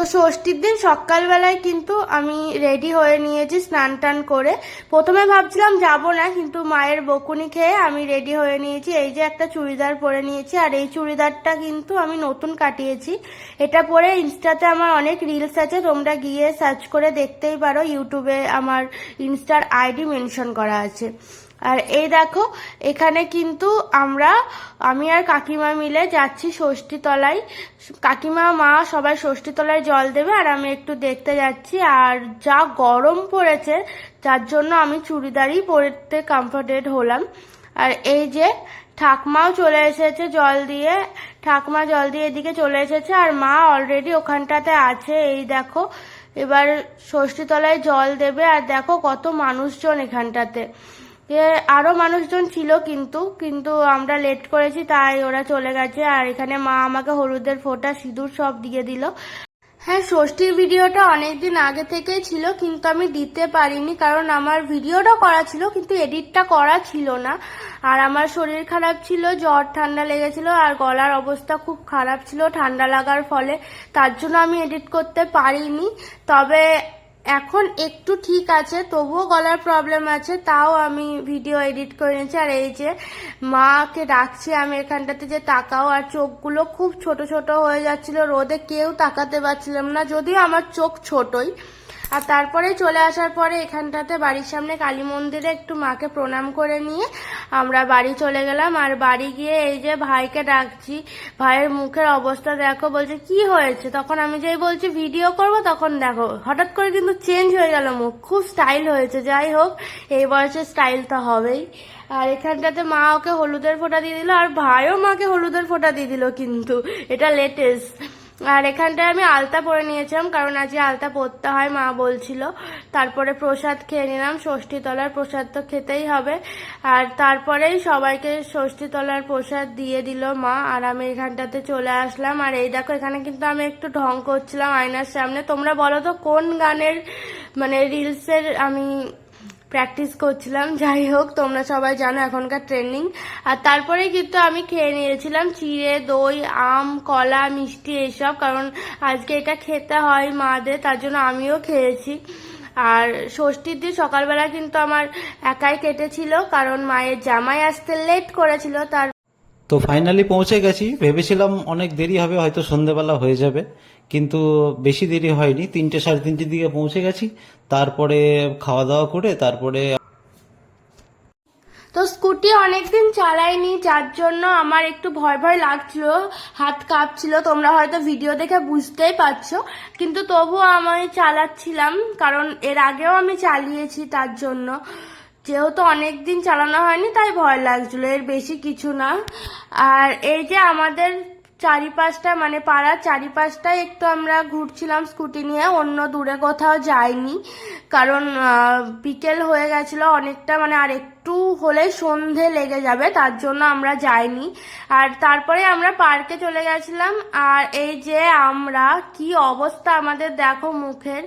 তো ষষ্ঠীর দিন সকালবেলায় কিন্তু আমি রেডি হয়ে নিয়েছি স্নান টান করে। প্রথমে ভাবছিলাম যাব না, কিন্তু মায়ের বকুনি খেয়ে আমি রেডি হয়ে নিয়েছি। এই যে একটা চুড়িদার পরে নিয়েছি, আর এই চুড়িদারটা কিন্তু আমি নতুন কাটিয়েছি। এটা পরে ইনস্টাতে আমার অনেক রিলস আছে, তোমরা গিয়ে সার্চ করে দেখতেই পারো। ইউটিউবে আমার ইনস্টার আইডি মেনশন করা আছে। আর এই দেখো, এখানে কিন্তু আমরা, আমি আর কাকিমা মিলে যাচ্ছি ষষ্ঠী তলায় কাকিমা, মা সবাই ষষ্ঠী তলায় জল দেবে আর আমি একটু দেখতে যাচ্ছি। আর যা গরম পড়েছে, যার জন্য আমি চুড়িদারই পরতে কমফোর্টেড হলাম। আর এই যে, ঠাকমাও চলে এসেছে জল দিয়ে। ঠাকমা জল দিয়ে এদিকে চলে এসেছে আর মা অলরেডি ওখানটাতে আছে। এই দেখো, এবার ষষ্ঠীতলায় জল দেবে। আর দেখো কত মানুষজন এখানটাতে। এ, আরও মানুষজন ছিল কিন্তু কিন্তু আমরা লেট করেছি, তাই ওরা চলে গেছে। আর এখানে মা আমাকে হলুদের ফোঁটা, সিঁদুর সব দিয়ে দিল। হ্যাঁ ষষ্ঠীর ভিডিওটা অনেকদিন আগে থেকেই ছিল, কিন্তু আমি দিতে পারিনি, কারণ আমার ভিডিওটা করা ছিল, কিন্তু এডিটটা করা ছিল না। আর আমার শরীর খারাপ ছিল, জ্বর, ঠান্ডা লেগেছিল, আর গলার অবস্থা খুব খারাপ ছিল, ঠান্ডা লাগার ফলে। তার জন্য আমি এডিট করতে পারিনি। তবে এখন একটু ঠিক আছে, তবুও গলার প্রবলেম আছে, তাও আমি ভিডিও এডিট করে নিয়েছি। আর এই যে মাকে ডাকছি আমি এখানটাতে যে তাকাও, আর চোখগুলো খুব ছোট ছোট হয়ে যাচ্ছিল, রোদে কেউ তাকাতে পারছিলাম না, যদিও আমার চোখ ছোটই। আর তারপরে চলে আসার পরে এখানটাতে বাড়ির সামনে কালী মন্দিরে একটু মাকে প্রণাম করে নিয়ে আমরা বাড়ি চলে গেলাম। আর বাড়ি গিয়ে এই যে ভাইকে ডাকছি, ভাইয়ের মুখের অবস্থা দেখো, বলছে, কি হয়েছে? তখন আমি যেই বলছি, ভিডিও করব, তখন দেখো, হঠাৎ করে কিন্তু চেঞ্জ হয়ে গেল মুখ। খুব স্টাইল হয়েছে, যাই হোক, এই বয়সে স্টাইল তো হবেই। আর এখানটাতে মা ওকে হলুদের ফোঁটা দিয়ে দিল, আর ভাইও মাকে হলুদের ফোঁটা দিয়ে দিল কিন্তু, এটা লেটেস্ট আর এখানটায় আমি আলতা পরে নিয়েছিলাম, কারণ আজকে আলতা পরতে হয়, মা বলছিল। তারপরে প্রসাদ খেয়ে নিলাম ষষ্ঠী তলার প্রসাদ তো খেতেই হবে। আর তারপরেই সবাইকে ষষ্ঠী তলার প্রসাদ দিয়ে দিল মা, আর আমি এখানটাতে চলে আসলাম। আর এই দেখো, এখানে কিন্তু আমি একটু ঢং করছিলাম আয়নার সামনে। তোমরা বলো তো, কোন গানের মানে রিলসের আমি প্র্যাকটিস করছিলাম, যাই হোক, তোমরা সবাই জানো এখনকার ট্রেন্ডিং। আর তারপরে কিন্তু আমি খেয়ে নিয়েছিলাম চিড়ে, দই, আম, কলা, মিষ্টি এইসব কারণ আজকে এটা খেতে হয় মাদের, তার জন্য আমিও খেয়েছি। আর ষষ্ঠীর দিন সকালবেলা কিন্তু আমার একাই কেটেছিল, কারণ মায়ের জামাই আসতে লেট করেছিল, তার তো ফাইনালি পৌঁছে গেছি। ভেবেছিলাম অনেক দেরি হবে, হয়তো সন্ধেবেলা হয়ে যাবে। কিন্তু বেশি দেরি হয়নি, তিনটে সাড়ে তিনটের দিকে পৌঁছে গেছি। তারপরে খাওয়া দাওয়া করে তারপরে তো স্কুটি অনেকদিন চালাইনি, যার জন্য আমার একটু ভয় ভয় লাগছিল, হাত কাঁপছিল। তোমরা হয়তো ভিডিও দেখে বুঝতেই পারছ। কিন্তু তবুও আমি চালাচ্ছিলাম, কারণ এর আগেও আমি চালিয়েছি তার জন্য। যেহেতু অনেক দিন চালানো হয়নি, তাই ভয় লাগছিল, এর বেশি কিছু না। আর এই যে আমাদের চারিপাশটা মানে পাড়ার চারিপাশটায় একটু আমরা ঘুরছিলাম স্কুটি নিয়ে, অন্য দূরে কোথাও যাইনি। কারণ বিকেল হয়ে গেছিল, অনেকটা মানে আর একটু হলে সন্ধে লেগে যাবে, তার জন্য আমরা যাইনি। আর তারপরে আমরা পার্কে চলে গেছিলাম, আর এই যে আমরা, কি অবস্থা আমাদের দেখো মুখের।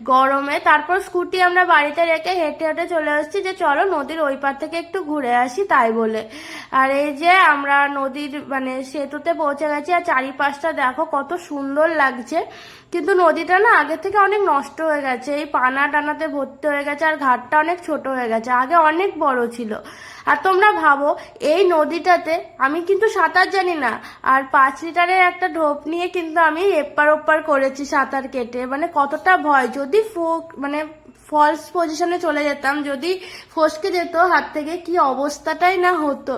গরমে। তারপর স্কুটি আমরা বাড়িতে রেখে হেঁটে হেঁটে চলে আসছি যে চলো নদীর ওই পার থেকে একটু ঘুরে আসি তাই বলে। আর এই যে আমরা নদীর মানে সেতুতে পৌঁছে গেছি আর চারিপাশটা দেখো কত সুন্দর লাগছে। কিন্তু নদীটা না আগে থেকে অনেক নষ্ট হয়ে গেছে। এই পানা টানাতে ভর্তি হয়ে গেছে আর ঘাটটা অনেক ছোট হয়ে গেছে। আগে অনেক বড় ছিল। আর তোমরা ভাবো, এই নদীটাতে আমি কিন্তু সাঁতার জানি না। আর পাঁচ লিটারের একটা ঢোপ নিয়ে কিন্তু আমি এপার ওপার করেছি সাঁতার কেটে। মানে কতটা ভয়, যদি ফুক মানে ফলস পজিশনে চলে যেতাম, যদি ফসকে যেত হাত থেকে, কি অবস্থাটাই না হতো।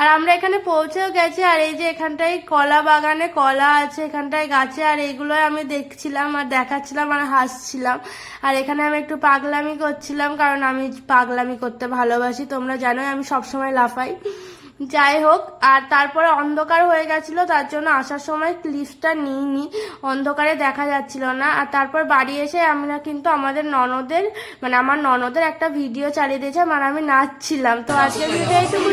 আর আমরা এখানে পৌঁছেও গেছি, আর এই যে এখানটায় কলা বাগানে কলা আছে, এখানটায় গাছে, আর এইগুলোই আমি দেখছিলাম আর দেখাচ্ছিলাম আর হাসছিলাম। আর এখানে আমি একটু পাগলামি করছিলাম, কারণ আমি পাগলামি করতে ভালোবাসি, তোমরা জানোই আমি সবসময় লাফাই। যাই হোক, আর তারপরে অন্ধকার হয়ে গেছিল, তার জন্য আসার সময় ক্লিপসটা নিইনি। অন্ধকারে দেখা যাচ্ছিল না। আর তারপর বাড়ি এসে আমরা কিন্তু আমাদের ননদের মানে আমার ননদের একটা ভিডিও চালিয়ে দিয়েছে মানে আমি নাচছিলাম। তো আজকে ভিডিও ছিল।